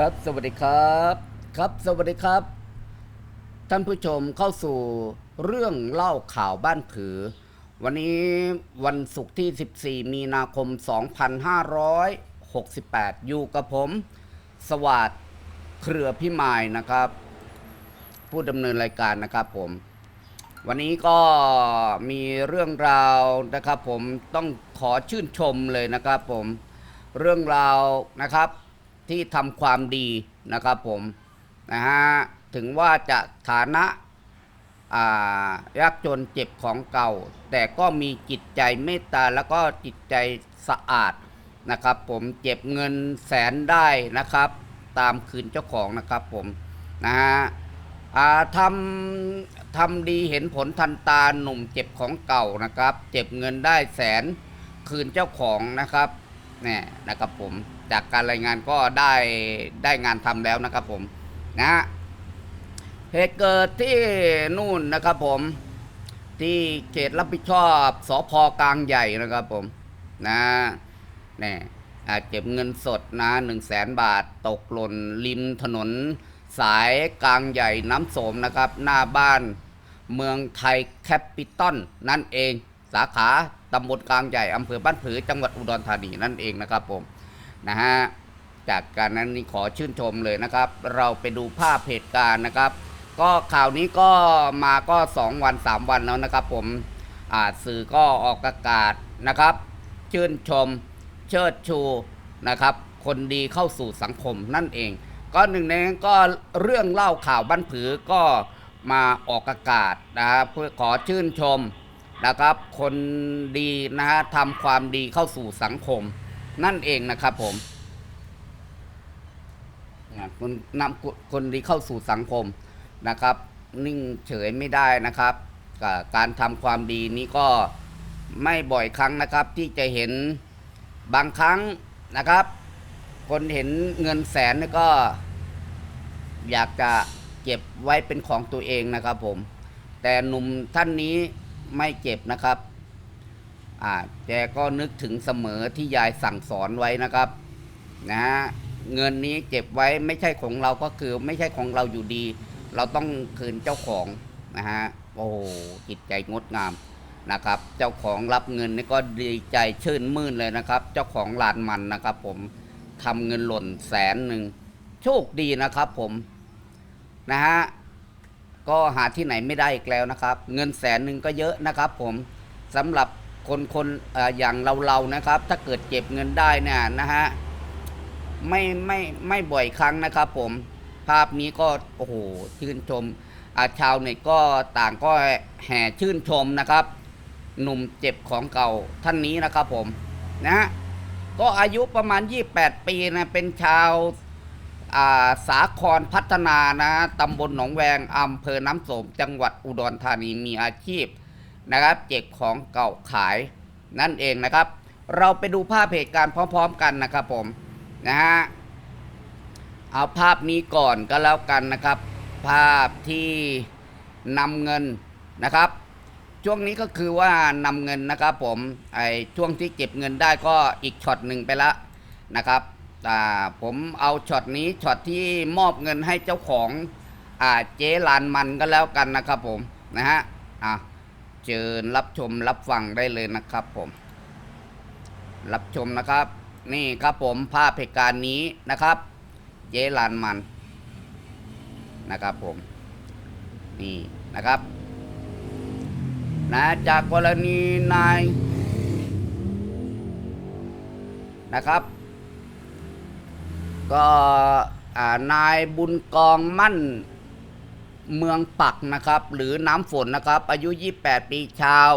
ครับ สวัสดีครับ ครับ สวัสดีครับ ท่านผู้ชมเข้าสู่เรื่องเล่าข่าวบ้านผือ วันนี้วันศุกร์ที่ 14 มีนาคม 2568 อยู่กับผม สวัสดเครือพิมายนะครับ ผู้ดำเนินรายการนะครับผม วันนี้ก็มีเรื่องราวนะครับ ผมต้องขอชื่นชมเลยนะครับ ผม เรื่องราวนะครับ ที่ทำความดีนะครับผมนะฮะถึงว่าจะฐานะยากจนเจ็บของเก่า แต่ก็มีจิตใจเมตตาแล้วก็จิตใจสะอาดนะครับผมเจ็บเงินแสนได้นะครับ ตามคืนเจ้าของนะครับผมนะฮะทำทำดีเห็นผลทันตาหนุ่มเจ็บของเก่านะครับ เจ็บเงินได้แสนคืนเจ้าของนะครับ เนี่ยนะครับผมจากการรายงานก็ได้ได้งานทำแล้วนะครับผมนะเหตุเกิดที่นู่นนะครับผมที่เขตรับผิดชอบสพกลางใหญ่นะครับผมนะเนี่ยอาเก็บเงินสดนะหนึ่งแสนบาทตกหล่นริมถนนสายกลางใหญ่น้ำโสมนะครับ หน้าบ้านเมืองไทยแคปิตอลนั่นเอง สาขาตำบลกลางใหญ่อำเภอบ้านผือจังหวัดอุดรธานีนั่นเองนะครับผมนะฮะจากการนั้นนี่ขอชื่นชมเลยนะครับ เราไปดูภาพเหตุการณ์นะครับ ก็ข่าวนี้ก็มาก็ 2 วัน 3 วันแล้วนะครับ ผมอาสื่อก็ออกอากาศนะครับ ชื่นชมเชิดชูนะครับ คนดีเข้าสู่สังคมนั่นเอง ก็หนึ่งในนั้นก็เรื่องเล่าข่าวบ้านผือก็มาออกอากาศนะครับเพื่อขอชื่นชม นะครับ คนดีนะฮะทำความดีเข้าสู่สังคม นั่นเองนะครับผมคนนำคนดีเข้าสู่สังคมนะครับ นิ่งเฉยไม่ได้นะครับการทำความดีนี้ก็ไม่บ่อยครั้งนะครับ ที่จะเห็นบางครั้งนะครับ คนเห็นเงินแสนก็ อยากจะเก็บไว้เป็นของตัวเองนะครับผม แต่หนุ่มท่านนี้ ไม่เก็บนะครับ อ่าแกก็นึกถึงเสมอที่ยายสั่งสอนไว้นะครับ นะฮะเงินนี้เก็บไว้ไม่ใช่ของเราก็คือไม่ใช่ของเราอยู่ดี เราต้องคืนเจ้าของนะฮะโอ้โหจิตใจงดงามนะครับ เจ้าของรับเงินนี่ก็ดีใจชื่นมื่นเลยนะครับ เจ้าของลานมันนะครับ ผมทำเงินหล่นแสนหนึ่งโชคดีนะครับ ผมนะฮะ ก็หาที่ไหนไม่ได้อีกแล้วนะครับ เงินแสนหนึ่งก็เยอะนะครับ ผมสำหรับคนคนออย่างเราเราๆนะครับ ถ้าเกิดเก็บเงินได้เนี่ยนะฮะไม่ไม่ไม่บ่อยครั้งนะครับ ผมภาพนี้ก็โอ้โหชื่นชมอาชาวเน็ตก็ต่างก็แห่ชื่นชมนะครับ หนุ่มเจ็บของเก่าท่านนี้นะครับผมนะฮะก็อายุประมาณ 28 ปีนะเป็นชาว สาครพัฒนานะตำบลหนองแวงอำเภอน้ำโสมจังหวัดอุดรธานีมีอาชีพนะครับเจ็บของเก่าขายนั่นเองนะครับ เราไปดูภาพเหตุการณ์พร้อม ๆ กันนะครับผมนะฮะเอาภาพนี้ก่อนก็แล้วกันนะครับ ภาพที่นำเงินนะครับ ช่วงนี้ก็คือว่านำเงินนะครับผมไอช่วงที่เก็บเงินได้ก็อีกช็อตหนึ่งไปละนะครับ อ่าผมเอาช็อตนี้ช็อตที่มอบเงินให้เจ้าของอ่าเจ๊ลานมันก็แล้วกันนะครับผมนะฮะอะเชิญรับชมรับฟังได้เลยนะครับผม รับชมนะครับ นี่ครับผมภาพเหตุการณ์นี้นะครับ เจ๊ลานมันนะครับผม นี่นะครับนะจากกรณีนายนะครับ ก็อ่านายบุญกองมั่นเมืองปักนะครับ หรือน้ำฝนนะครับ อายุ 28 ปีชาว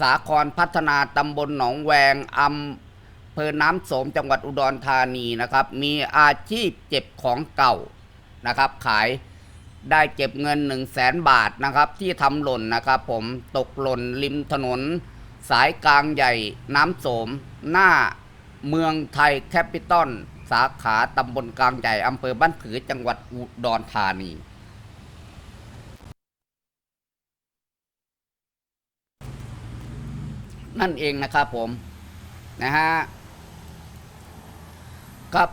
สาครพัฒนาตำบลหนองแวงอำเภอน้ำโสมจังหวัดอุดรธานีนะครับ มีอาชีพเจ็บของเก่านะครับ ขายได้เก็บเงิน 1 0 0 0 0แสนบาทนะครับ ที่ทำหล่นนะครับ ผมตกหล่นริมถนน สายกลางใหญ่น้ำโสม หน้าเมืองไทยแคปิตอล สาขาตำบลกลางใหญ่อำเภอบ้านผือจังหวัดอุดรธานี นั่นเองนะครับผม นะฮะครับ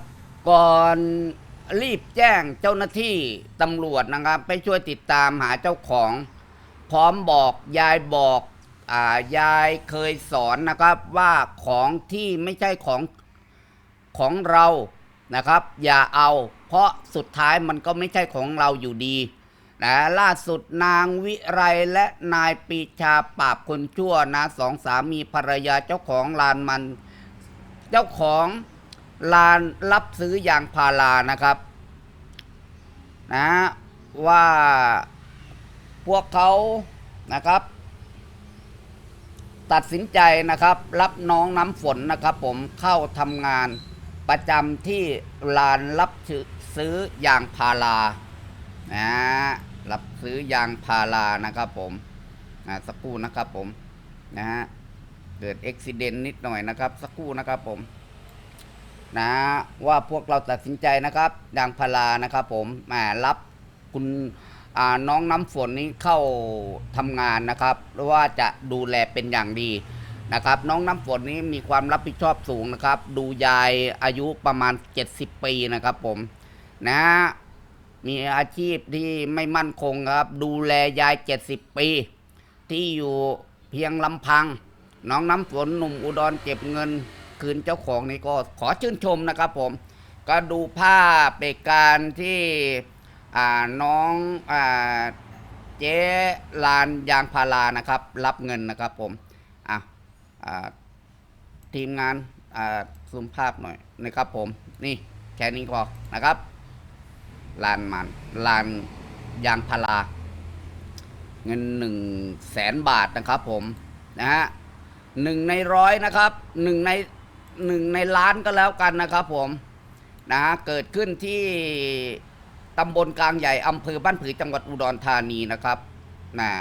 ก่อนรีบแจ้งเจ้าหน้าที่ตำรวจนะครับ ไปช่วยติดตามหาเจ้าของ พร้อมบอกยายบอกอ่ายายเคยสอนนะครับว่าของที่ไม่ใช่ของ ของเรานะครับ อย่าเอา เพราะสุดท้ายมันก็ไม่ใช่ของเราอยู่ดีนะล่าสุดนางวิไรและนายปีชาปราบคนชั่วนะสองสามีภรรยาเจ้าของลานมัน เจ้าของลานรับซื้อยางพารานะครับนะว่าพวกเขานะครับ ตัดสินใจนะครับ รับน้องน้ำฝนนะครับ ผมเข้าทำงาน ประจำที่ลานรับซื้อยางพารานะรับซื้อยางพารานะครับผมนะสักครู่นะครับผมนะฮะเกิดอุบิเหตุนิดหน่อยนะครับ สักครู่นะครับผม นะว่าพวกเราตัดสินใจนะครับยางพารานะครับผมแหมรับคุณอ่าน้องน้ำฝนนี้เข้าทำงานนะครับหรือว่าจะดูแลเป็นอย่างดี นะครับน้องน้ำฝนนี้มีความรับผิดชอบสูงนะครับ ดูยายอายุประมาณ 70 ปีนะครับผมนะมีอาชีพที่ไม่มั่นคงครับ ดูแลยาย 70 ปี ที่อยู่เพียงลำพัง น้องน้ำฝนหนุ่มอุดรเก็บเงิน คืนเจ้าของนี่ก็ขอชื่นชมนะครับผม ก็ดูภาพเหตุการณ์ที่น้องอเจ๊ลานยางพารานะครับ รับเงินนะครับผม ทีมงานซูมภาพหน่อยนะครับผมนี่แค่นี้พอนะครับลานมันลานยางพาราเงินหนึ่งแสนบาทนะครับผมนะฮะหนึ่งในร้อยนะครับหนึ่งในหนึ่งในล้านก็แล้วกันนะครับผมนะฮะเกิดขึ้นที่ตำบลกลางใหญ่อำเภอบ้านผือจังหวัดอุดรธานีนะครับนะ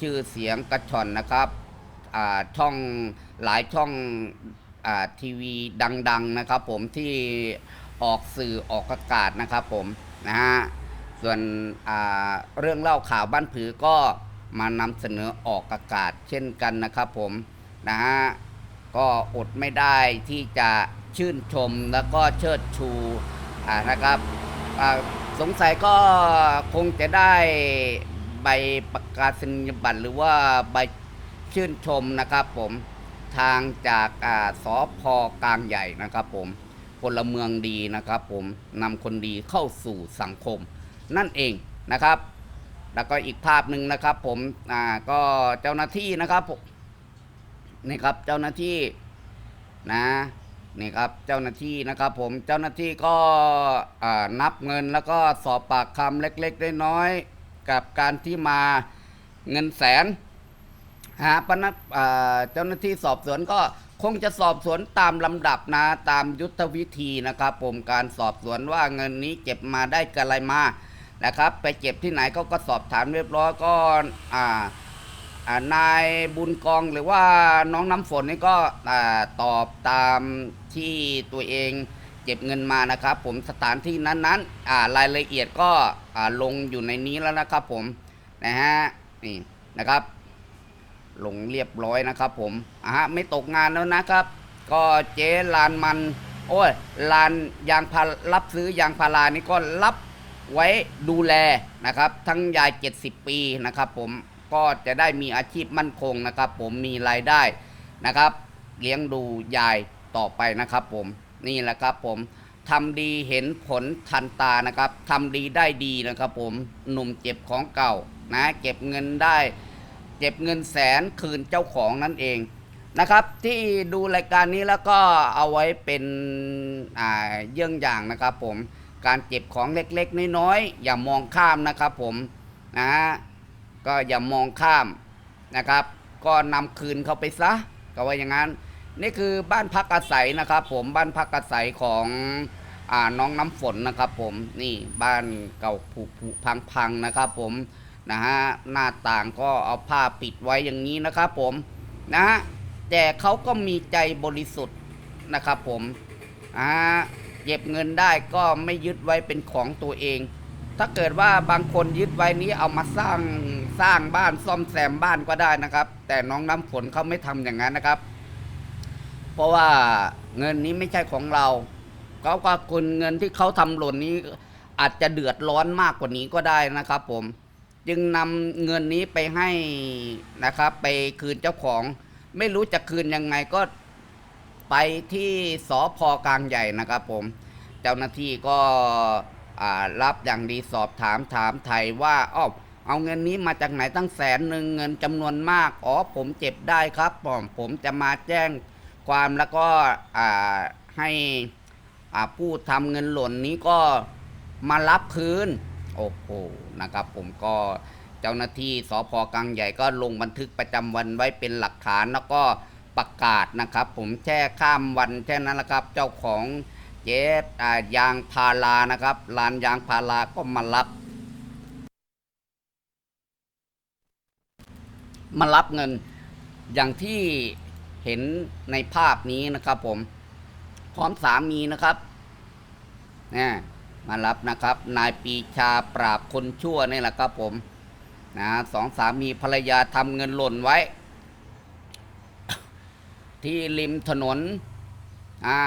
ชื่อเสียงกระชอนนะครับ ช่องหลายช่องอทีวีดัง ๆ นะครับผมที่ออกสื่อออกอากาศนะครับผมนะฮะส่วนเรื่องเล่าข่าวบ้านผือก็มานำเสนอออกอากาศเช่นกันนะครับผมนะฮะก็อดไม่ได้ที่จะชื่นชมแล้วก็เชิดชูนะครับสงสัยก็คงจะได้ใบประกาศนียบัตรหรือว่าใบ ชื่นชมนะครับผมทางจากอ่าสอพอกลางใหญ่นะครับผมพลเมืองดีนะครับผมนำคนดีเข้าสู่สังคม นั่นเองนะครับ แล้วก็อีกภาพหนึ่งนะครับผมอ่าก็เจ้าหน้าที่นะครับนี่ครับเจ้าหน้าที่นะนี่ครับเจ้าหน้าที่นะครับผมเจ้าหน้าที่ก็นับเงินแล้วก็สอบปากคำเล็กๆน้อยๆกับการที่มาเงินแสน หาปนักเจ้าหน้าที่สอบสวนก็คงจะสอบสวนตามลำดับนะตามยุทธวิธีนะครับผมการสอบสวนว่าเงินนี้เก็บมาได้กับอะไรมานะครับ ไปเก็บที่ไหนก็ก็สอบถามเรียบร้อยก็อ่านายบุญกองหรือว่าน้องน้ำฝนนี่ก็อตอบตามที่ตัวเองเก็บเงินมานะครับ ผมสถานที่นั้นๆรายละเอียดก็ลงอยู่ในนี้แล้วนะครับ ผมนะฮะนี่นะครับ ลงเรียบร้อยนะครับผมอะฮะไม่ตกงานแล้วนะครับ ก็เจ๊ลานมัน โอ้ยลานยางพารับซื้อยางพารานี่ก็รับไว้ดูแลนะครับ ทั้งยาย 70 ปีนะครับผมก็จะได้มีอาชีพมั่นคงนะครับ ผมมีรายได้นะครับ เลี้ยงดูยายต่อไปนะครับผมนี่แหละครับผมทำดีเห็นผลทันตานะครับทำดีได้ดีนะครับผมหนุ่มเจ็บของเก่านะ เก็บเงินได้ เก็บเงินแสนคืนเจ้าของนั่นเองนะครับ ที่ดูรายการนี้แล้วก็เอาไว้เป็นเยี่ยงอย่างนะครับผมการเก็บของเล็กๆ น้อยๆอย่ามองข้ามนะครับผมนะฮะก็อย่ามองข้ามนะครับ ก็นำคืนเขาไปซะก็ว่าอย่างนั้น นี่คือบ้านพักอาศัยนะครับผมบ้านพักอาศัยของอน้องน้ำฝนนะครับผมนี่บ้านเก่าผุพังๆนะครับผม นะฮะหน้าต่างก็เอาผ้าปิดไว้อย่างนี้นะครับผมนะฮะแต่เขาก็มีใจบริสุทธิ์นะครับผมอ่าเก็บเงินได้ก็ไม่ยึดไว้เป็นของตัวเอง ถ้าเกิดว่าบางคนยึดไว้นี้เอามาสร้างสร้างบ้านซ่อมแซมบ้านก็ได้นะครับ แต่น้องน้ำฝนเขาไม่ทำอย่างนั้นนะครับ เพราะว่าเงินนี้ไม่ใช่ของเราเขาก็คนเงินที่เขาทำหล่นนี้อาจจะเดือดร้อนมากกว่านี้ก็ได้นะครับผม จึงนำเงินนี้ไปให้นะครับ ไปคืนเจ้าของ ไม่รู้จะคืนยังไงก็ไปที่สอพอกลางใหญ่นะครับผม เจ้าหน้าที่ก็รับอย่างดีสอบถามถามไทยว่าอ้อเอาเงินนี้มาจากไหนตั้งแสนหนึ่งเงินจำนวนมาก อ๋อผมเจ็บได้ครับผมผมจะมาแจ้งความแล้วก็ให้ผู้ทำเงินหล่นนี้ก็มารับคืน โอ้โหนะครับ ผมก็เจ้าหน้าที่สพกลางใหญ่ก็ลงบันทึกประจำวันไว้เป็นหลักฐานแล้วก็ประกาศนะครับ ผมแช่ข้ามวันแค่นั้นแหละครับ เจ้าของเจ๊ยางพารานะครับลานยางพาราก็มารับ มารับเงินอย่างที่เห็นในภาพนี้นะครับ ผมพร้อมสามีนะครับเนะ มารับนะครับ นายปีชาปราบคนชั่วนี่แหละครับผมนะสองสามีภรรยาทำเงินหล่นไว้ ที่ริมถนนอ่า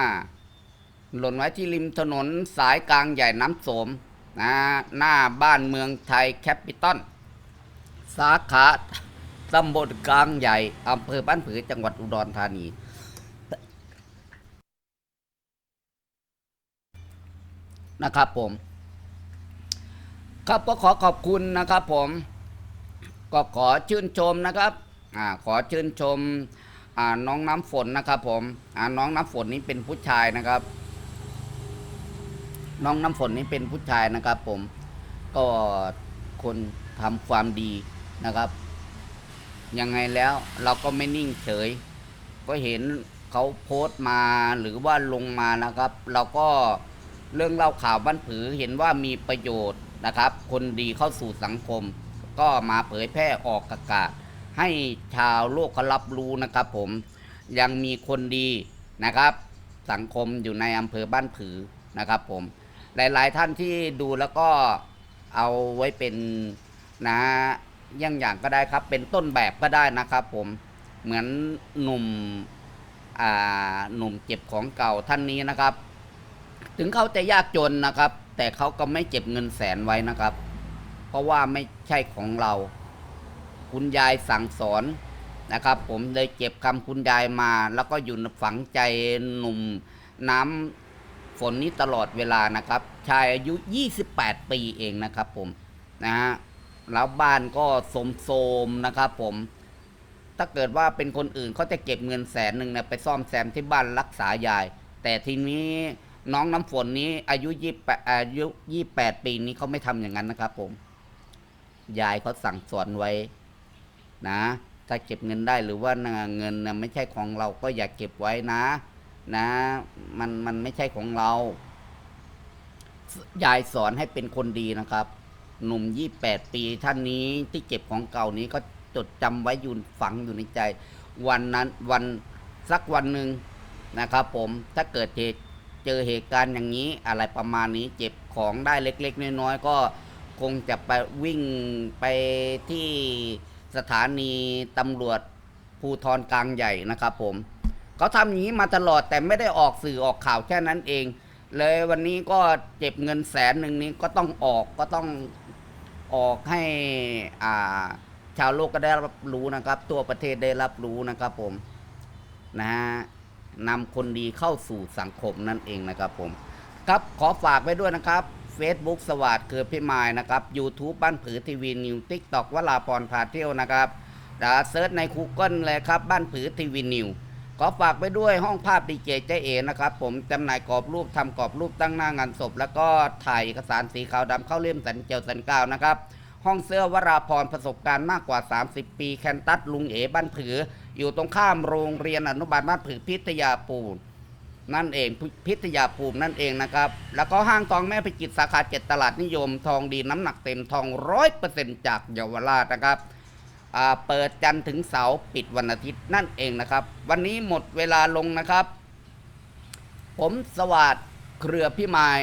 หล่นไว้ที่ริมถนนสายกลางใหญ่น้ำโสมนะหน้าบ้านเมืองไทยแคปิตอลสาขาตำบลกลางใหญ่อำเภอบ้านผือจังหวัดอุดรธานี นะครับผม ครับก็ขอขอบคุณนะครับผมก็ขอชื่นชมนะครับอขอชื่นชมน้องน้ำฝนนะครับผมน้องน้ำฝนนี้เป็นผู้ชายนะครับ น้องน้ำฝนนี้เป็นผู้ชายนะครับ ผมก็คนทำความดีนะครับ ยังไงแล้วเราก็ไม่นิ่งเฉย ก็เห็นเขาโพสต์มาหรือว่าลงมานะครับ เราก็ เรื่องเล่าข่าวบ้านผือเห็นว่ามีประโยชน์นะครับ คนดีเข้าสู่สังคม ก็มาเผยแพร่ออกอากาศ ให้ชาวโลกเขารับรู้นะครับผมยังมีคนดีนะครับ สังคมอยู่ในอำเภอบ้านผือนะครับผมหลายๆท่านที่ดูแล้วก็เอาไว้เป็นนะอยังอย่างก็ได้ครับ เป็นต้นแบบก็ได้นะครับผมเหมือนหนุ่มหนุ่มเจ็บของเก่าท่านนี้นะครับ ถึงเขาจะยากจนนะครับ แต่เขาก็ไม่เจ็บเงินแสนไว้นะครับ เพราะว่าไม่ใช่ของเรา คุณยายสั่งสอนนะครับ ผมเลยเก็บคำคุณยายมา แล้วก็อยู่ฝังใจหนุ่มน้ำฝนนี้ตลอดเวลานะครับ ชายอายุ 28 ปีเองนะครับผมนะฮะแล้วบ้านก็สมโสมนะครับผมถ้าเกิดว่าเป็นคนอื่นเขาจะเก็บเงินแสนหนึ่งนะไปซ่อมแซมที่บ้านรักษายาย แต่ทีนี้ น้องน้ำฝนนี้ อายุยี่แปดอายุยี่แปดปีนี้เขาไม่ทำอย่างนั้นนะครับ ผม ยายเขาสั่งสอนไว้ นะ ถ้าเก็บเงินได้หรือว่าเงินไม่ใช่ของเราก็อย่าเก็บไว้นะ นะ มันมันไม่ใช่ของเรา ยายสอนให้เป็นคนดีนะครับ หนุ่มยี่แปดปีท่านนี้ที่เก็บของเก่านี้ก็จดจำไว้อยู่ฝังอยู่ในใจ วันนั้นวันสักวันหนึ่งนะครับ ผมถ้าเกิดเหตุ เจอเหตุการณ์อย่างนี้อะไรประมาณนี้เจ็บของได้เล็กๆ น้อยๆก็คงจะไปวิ่งไปที่สถานีตำรวจภูทรกลางใหญ่นะครับผมเขาทำอย่างนี้มาตลอดแต่ไม่ได้ออกสื่อออกข่าวแค่นั้นเอง เลยวันนี้ก็เจ็บเงินแสนหนึ่งนี้ก็ต้องออกก็ต้องออกให้อ่าชาวโลกก็ได้รับรู้นะครับ ตัวประเทศได้รับรู้นะครับผมนะฮะ นำคนดีเข้าสู่สังคมนั่นเองนะครับผม ครับขอฝากไว้ด้วยนะครับ Facebook สวัสดิ์เกิดพิมายนะครับ YouTube บ้านผือทีวีนิวทิกตอกวลาพรพาเที่ยวนะครับดาเซิร์ชใน Google เลยครับ บ้านผือทีวีนิวขอฝากไว้ด้วยห้องภาพดีเจเจเอนะครับ ผมจำหน่ายกรอบรูปทำกรอบรูปตั้งหน้างานศพ แล้วก็ถ่ายเอกสารสีขาวดำเข้าเล่มสันเจียวสันกาวนะครับ ห้องเสื้อวราพรประสบการณ์มากกว่า 30 ปี แคนตัสลุงเอบ้านผือ อยู่ตรงข้ามโรงเรียนอนุบาลบ้านผือพิทยาปูนนั่นเองพิทยาภูมินั่นเองนะครับ แล้วก็ห้างทองแม่พิจิตสาขาเจ็ดตลาดนิยม ทองดีน้ำหนักเต็มทองร้อยเปอร์เซ็นจากเยาวราชนะครับเปิดจันทร์ถึงเสาร์ปิดวันอาทิตย์นั่นเองนะครับ วันนี้หมดเวลาลงนะครับ ผมสวัสดเครือพิมาย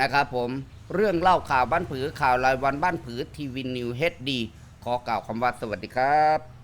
นะครับผมเรื่องเล่าข่าวบ้านผือข่าวรายวันบ้านผือทีวีนิวเฮดดีขอกล่าวคำว่าสวัสดีครับ